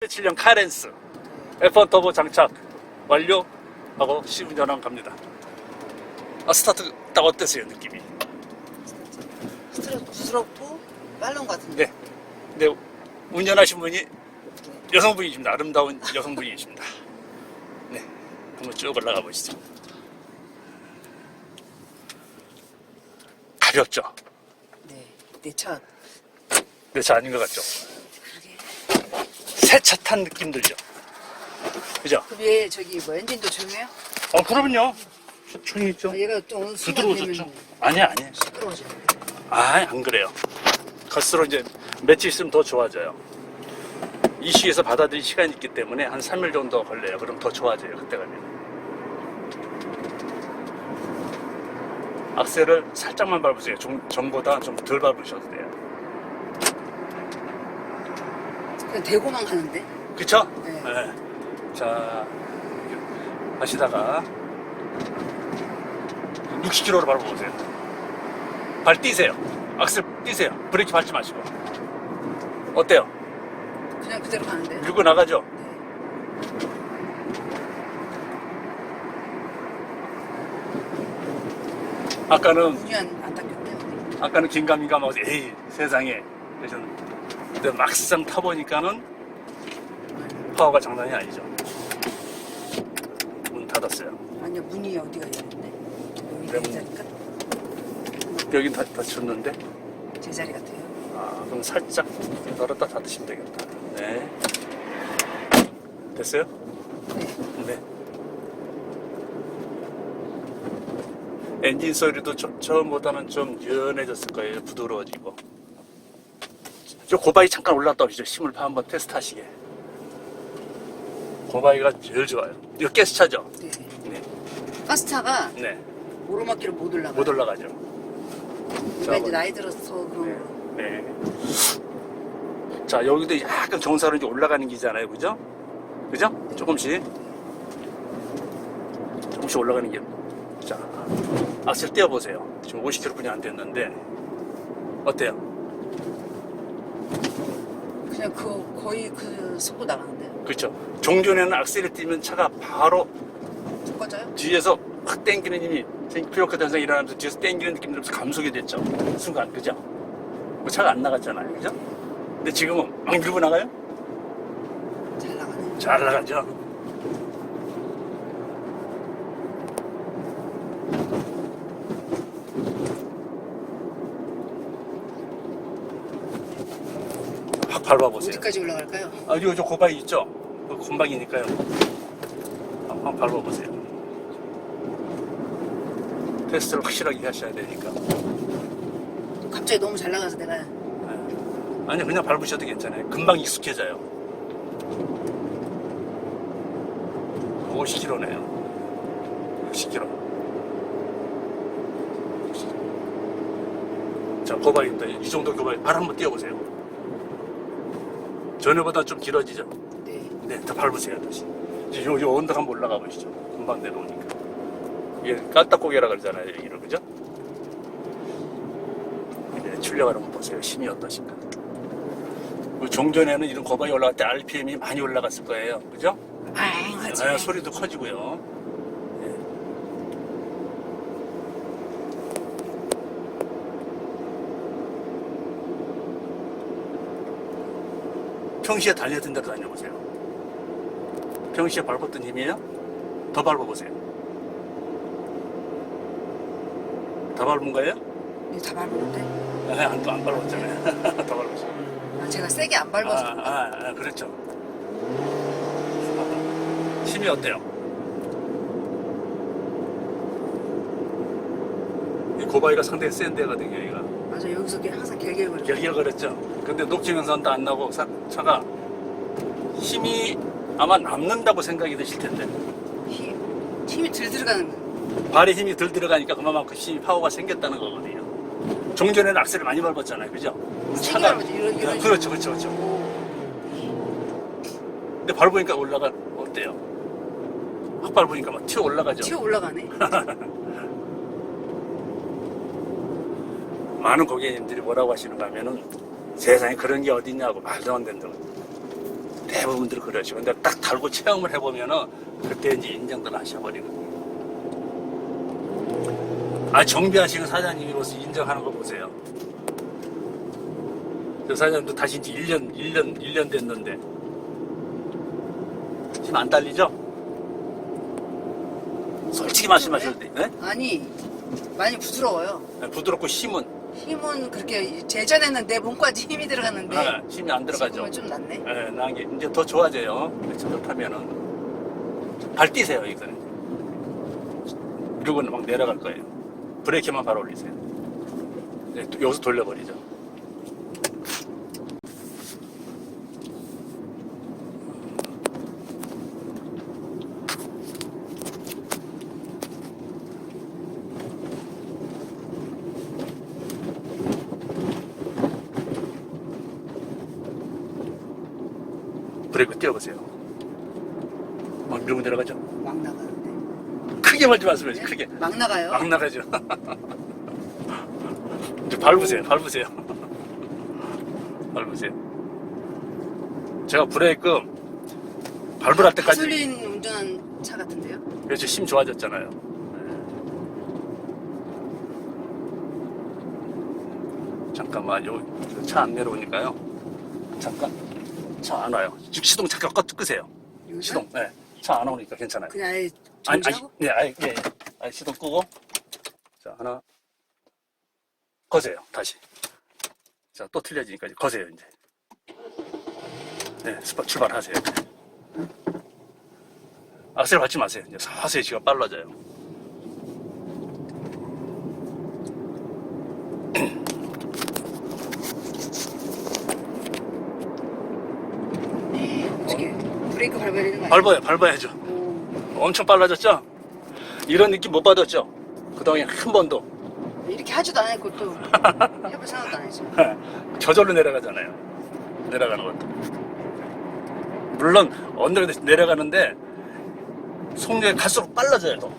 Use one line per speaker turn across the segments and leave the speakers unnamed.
7년 카렌스 F1 터보 장착 완료 하고 시운전하고 갑니다. 아 스타트 딱 어땠어요 느낌이?
스트레스 부스럽고 빠른 것 같은데.
네. 근데 운전하신 분이 여성분이십니다. 아름다운 여성분이십니다. 네. 한번 쭉 올라가 보시죠. 가볍죠?
네. 내 차.
내 차 아닌 것 같죠? 새 차 탄 느낌 들죠? 그죠?
그럼 얘 저기 뭐 엔진도 조용해요?
어, 그럼요. 충이 있죠?
아, 얘가 또 어느 순간
부드러워졌죠?
되면
아니야, 아니야.
시끄러워져.
아, 안 그래요. 갈수록 이제 며칠 있으면 더 좋아져요. 이슈에서 받아들일 시간이 있기 때문에 한 3일 정도 걸려요. 그럼 더 좋아져요. 그때 가면. 악셀을 살짝만 밟으세요. 좀, 전보다 좀 덜 밟으셔도 돼요.
그냥 대고만 가는데.
그쵸?
네.
자, 하시다가 60km로 밟아보세요. 발 띄세요. 악셀 띄세요. 브레이크 밟지 마시고. 어때요?
그냥 그대로 가는데.
밀고 나가죠?
네.
아까는
문이 안, 안 닦였대요.
아까는 긴가민가 막 에이 세상에 그러셨는데 근데 막상 타보니까는 파워가 장난이 아니죠. 문 닫았어요.
아니야 문이 어디가 열렸네. 여기
네,
내 자리가
여긴 다 닫혔는데
제 자리 같아요.
아 그럼 살짝 열었다 닫으시면 되겠다. 네. 됐어요?
네.
네. 엔진 소리도 좀 처음보다는 좀 연해졌을 거예요. 부드러워지고. 저 고바위 잠깐 올랐다 오시죠. 힘을 한번 테스트 하시게. 고바위가 제일 좋아요. 이거 가스차죠?
네.
네.
가스차가
네.
오르막길을 못 올라가.
못 올라가죠.
내가 이제
자,
나이 들어서 그런 거.
네. 자, 여기도 약간 정사로 이제 올라가는 기잖아요. 그죠? 그죠? 조금씩. 조금씩 올라가는 길. 자, 악셀 떼어보세요. 지금 50km뿐이 안 됐는데, 어때요?
그냥 그 거의 그 속도 나가는데.
그렇죠. 종전에는 악셀을 띄면 차가 바로
못 꺼져요?
뒤에서 확 땡기는 힘이, 피로크 현상이 일어나면서 뒤에서 땡기는 느낌이 들면서 감속이 됐죠. 순간, 그죠? 뭐 차가 안 나갔잖아요. 그죠? 근데 지금은 막 밀고 나가요?
잘 나가네.
잘 나가죠. 밟아보세요.
어디까지 올라갈까요?
아, 이거 저 고바위 있죠? 그 곤방이니까요. 한번 밟아보세요. 테스트를 확실하게 하셔야 되니까.
갑자기 너무 잘 나가서 내가
아니, 그냥 밟으셔도 괜찮아요. 금방 익숙해져요. 50km네요. 60km. 자, 고바입니다. 이 정도 고바위. 발 한번 띄워보세요. 전에보다 좀 길어지죠?
네.
네, 더 밟으세요, 다시. 이제 요, 요 언덕 한번 올라가 보시죠. 금방 내려오니까. 이게 깔딱고개라 그러잖아요, 여기를, 그죠? 이제 출력을 한번 보세요. 힘이 어떠신가. 그 종전에는 이런 고바위 올라갈 때 RPM이 많이 올라갔을 거예요. 그죠? 아, 소리도 커지고요. 평시에 달렸던 대로 다녀보세요. 평시에 밟았던 힘이에요? 더 밟아보세요. 더 밟은 거예요?
이거 다 밟았는데.
아, 안, 안 밟았잖아요. 더 밟으세요.
아, 제가 세게 안 밟아서.
아, 아, 아, 그렇죠. 힘이 어때요? 이 고바위가 상당히 센 데거든요, 여기가.
맞아 여기서 걔 항상 결결거려.
결결거렸죠. 근데 녹지 현상도 안 나고 사- 차가 힘이 아마 남는다고 생각이 드실 텐데
힘 힘이 들 들어가는 거.
발에 힘이 덜 들어가니까 그만큼 힘이 파워가 생겼다는 거거든요. 종전에는 악셀을 많이 밟았잖아요, 그죠?
세게 밟았죠. 이런 이런.
네, 그렇죠, 그렇죠, 그렇죠. 근데 밟으니까 올라가 어때요? 확 밟으니까 막 튀어 올라가죠.
튀어 올라가네.
많은 고객님들이 뭐라고 하시는가 하면은 세상에 그런 게 어딨냐고 말도 안 된다고. 대부분들이 그러죠. 근데 딱 달고 체험을 해보면은 그때 이제 인정들 하셔버리거든요. 아, 정비하시는 사장님으로서 인정하는 거 보세요. 그 사장님도 다시 이제 1년, 1년, 1년 됐는데. 지금 안 달리죠? 솔직히 말씀하셔도 돼. 네?
아니 많이 부드러워요.
부드럽고 힘은,
힘은 그렇게 제전에는 내 몸까지 힘이 들어갔는데
네, 힘이 안 들어가죠.
지금은 좀 낫네.
예, 나게 이제 더 좋아져요. 저절 타면은 발 뛰세요 이거는. 이러고는 막 내려갈 거예요. 브레이크만 바로 올리세요. 네, 또 여기서 돌려버리죠. 브레이크 띄워보세요. 막 밀고 내려가죠.
막 나가는데.
크게 말지 마세요. 크게.
막 나가요.
막 나가죠. 이제 밟으세요. 밟으세요. 밟으세요. 제가 브레이크 밟으라 때까지
가솔린 운전한 차 같은데요?
그래서 힘 좋아졌잖아요. 잠깐만, 요 차 안 내려오니까요. 잠깐, 차 안 와요. 지금 시동 잠깐 꺼 끄세요.
여기가?
시동, 네. 차 안 오니까 괜찮아요.
그냥 아예
아니, 아니,
정지하고
네, 아니, 예, 예. 아니, 시동 끄고. 자, 하나. 거세요, 다시. 자, 또 틀려지니까 이제 거세요, 이제. 네, 스파 출발하세요. 악셀 밟지 마세요. 이제 서서히 지가 빨라져요.
어떻게 브레이크
밟아요, 밟아야죠.
오,
엄청 빨라졌죠? 이런 느낌 못 받았죠? 그동안에 한 번도.
이렇게 하지도 않았고 또 해볼 생각도 안 했죠.
저절로 내려가잖아요. 내려가는 것도. 물론 언덕에 내려가는데 속력이 갈수록 빨라져요. 더.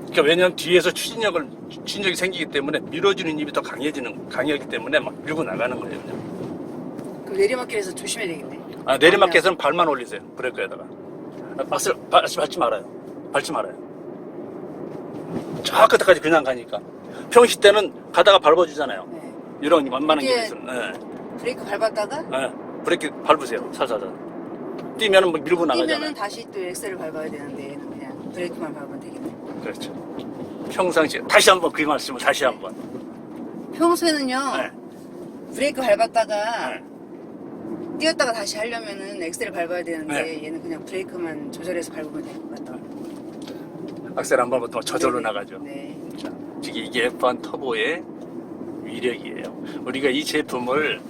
그러니까 왜냐하면 뒤에서 추진력을 추진력이 생기기 때문에 밀어주는 힘이 더 강해지는 강하기 때문에 막 밀고 나가는 거예요. 그냥.
그럼 내리막길에서 조심해야 되겠네.
아, 내리막에서는 발만 올리세요. 브레이크에다가. 아, 박스를 밟지, 밟지 말아요. 밟지 말아요. 저 끝에까지 그냥 가니까. 평시 때는 가다가 밟아주잖아요.
네.
이런 완만한
이게-
길에서는. 네.
브레이크 밟았다가
네, 브레이크 밟으세요. 살살살. 뛰면은 뭐 밀고 나가잖아요.
뛰면은 다시 또 엑셀을 밟아야 되는데 얘는 그냥 브레이크만 밟으면 되겠네.
그렇죠. 평상시에 다시 한번 그 말씀을 다시 한 번.
평소에는요
네.
브레이크 밟았다가
네.
뛰었다가 다시 하려면은 엑셀을 밟아야 되는데
네.
얘는 그냥 브레이크만 조절해서 밟으면 될 것 같다.
악셀 한 번부터 저절로
네네.
나가죠.
네.
자, 즉 이게 F1 터보의 위력이에요. 우리가 이 제품을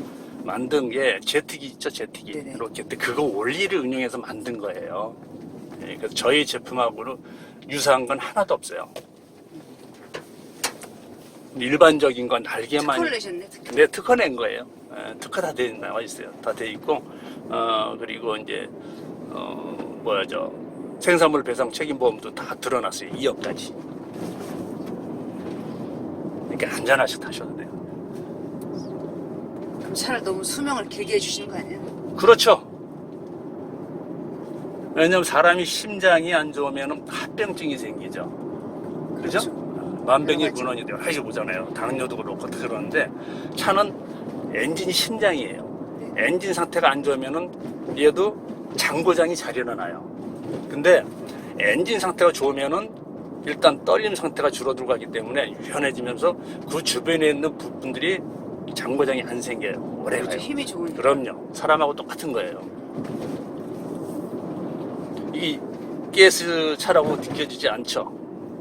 만든 게 제트기 있죠, 제트기.
네네.
이렇게 근데 그거 원리를 응용해서 만든 거예요. 예, 그래서 저희 제품하고는 유사한 건 하나도 없어요. 일반적인 건 날개만
특허를 내셨네. 특허.
네, 특허 낸 거예요. 예, 특허 다 돼, 나와 있어요. 다 돼 있고, 어, 그리고 이제, 어, 뭐야, 저, 생산물 배상 책임보험도 다 드러났어요. 2억까지. 그러니까 안전하게 타셔도 돼요.
그럼 차를 너무 수명을 길게 해주시는 거 아니에요?
그렇죠. 왜냐면 사람이 심장이 안 좋으면 합병증이 생기죠. 그죠? 만병의
여러 가지.
근원이 여러 가지 보잖아요. 당뇨도 그렇고 다 그러는데 차는 엔진이 심장이에요.
네.
엔진 상태가 안 좋으면은 얘도 장고장이 잘 일어나요. 근데 엔진 상태가 좋으면은 일단 떨림 상태가 줄어들고 가기 때문에 유연해지면서 그 주변에 있는 부분들이 장고장이 안 생겨요. 오래
그렇죠.
가요.
힘이 좋으니까.
그럼요. 사람하고 똑같은 거예요. 이 가스 차라고 느껴지지 않죠?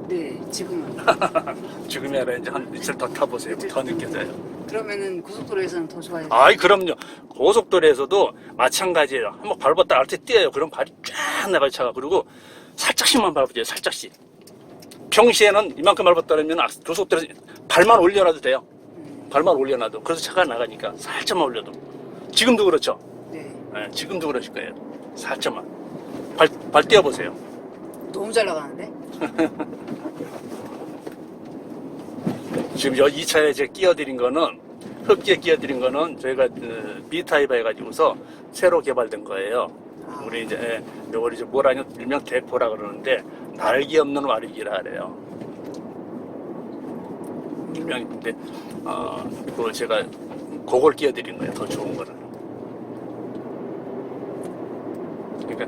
네, 지금은.
지금이 아니라 이제 한 이틀 더 타보세요. 더 느껴져요.
그러면은 고속도로에서는 더 좋아요.
아이, 그럼요. 고속도로에서도 마찬가지예요. 한번 밟았다 알때 뛰어요. 그럼 발이 쫙 나가요, 차가. 그리고 살짝씩만 밟아줘요, 살짝씩. 평시에는 이만큼 밟았다 그러면 악- 고속도로에서 발만 올려놔도 돼요.
음,
발만 올려놔도. 그래서 차가 나가니까 살짝만 올려도. 지금도 그렇죠?
네.
네, 지금도 그러실 거예요. 살짝만. 발, 발 띄워보세요.
너무 잘 나가는데?
지금 여, 이 차에 제가 끼워드린 거는 흡기에 끼어드린 거는 저희가 그 B타입 해가지고서 새로 개발된 거예요.
아.
우리 이제 예, 요걸 이제 뭐라냐 일명 대포라 그러는데 날개 없는 와리기라 그래요. 일명 근데 어 그걸 제가 그걸 끼어드린 거예요. 더 좋은 거를. 그러니까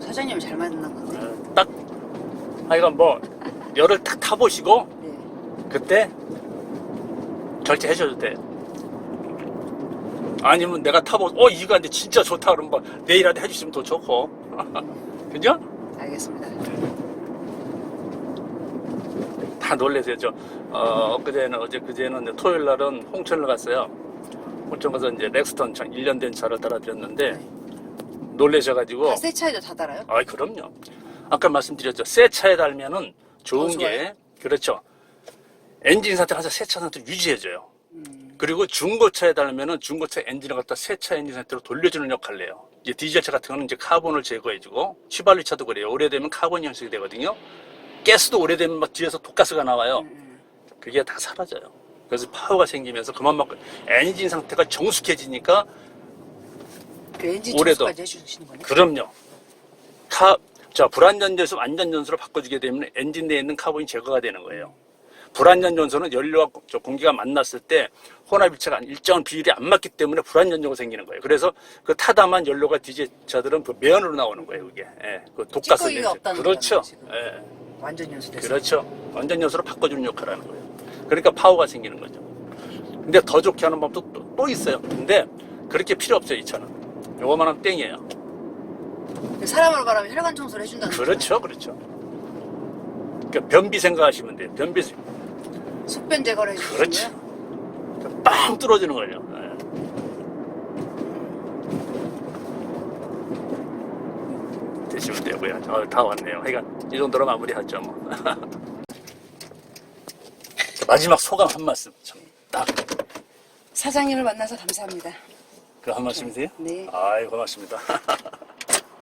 사장님 잘 만난 건데.
어, 딱 하여간 뭐 열을 딱 타보시고
네.
그때 결제해 줘도 돼. 아니면 내가 타보, 어, 이거 근데 진짜 좋다 그러면 뭐 내일이라도 해주시면 더 좋고. 그죠?
알겠습니다.
다 놀래세요. 저, 어, 엊그제는, 어제 그제는 토요일 날은 홍천을 갔어요. 홍천 가서 이제 렉스턴 차, 1년 된 차를 달아드렸는데 놀래셔가지고.
다새 차에도 다 달아요?
아이, 그럼요. 아까 말씀드렸죠. 새 차에 달면은 좋은
더
게, 그렇죠. 엔진 상태를 항상 새차 상태로 유지해줘요.
음.
그리고 중고차에 달면은 중고차 엔진을 갖다 새차 엔진 상태로 돌려주는 역할을 해요. 이제 디젤차 같은 거는 이제 카본을 제거해주고 휘발유차도 그래요. 오래되면 카본 형식이 되거든요. 가스도 오래되면 막 뒤에서 독가스가 나와요.
음.
그게 다 사라져요. 그래서 파워가 생기면서 그만큼 엔진 상태가 정숙해지니까
그 엔진 거네.
그럼요. 카, 자, 불안전지에서 안전연소로 바꿔주게 되면 엔진 내에 있는 카본이 제거가 되는 거예요. 불안전연소는 연료와 저 공기가 만났을 때 혼합일체가 일정한 비율이 안 맞기 때문에 불안전조가 생기는 거예요. 그래서 그 타다만 연료가 디젤차들은 그 매연으로 나오는 거예요, 그게. 예, 그 독가스 그렇죠. 예.
완전 연소돼서.
그렇죠. 완전 연소로 바꿔주는 역할을 하는 거예요. 그러니까 파워가 생기는 거죠. 근데 더 좋게 하는 방법도 또, 또 있어요. 근데 그렇게 필요 없어요, 이 차는. 요거만 하면 땡이에요.
그 사람으로 말하면 혈관 청소를 해준다는
그렇죠, 그렇죠. 그러니까 변비 생각하시면 돼요. 변비.
숙변 제거를 해주시는
그렇죠.
거예요?
빵 뚫어지는 거예요. 예. 드시면 되고요. 어, 다 왔네요. 하여간 이 정도로 마무리하죠. 뭐. 마지막 소감 한 말씀. 참, 딱.
사장님을 만나서 감사합니다.
그 한 말씀이세요?
네.
아이, 고맙습니다.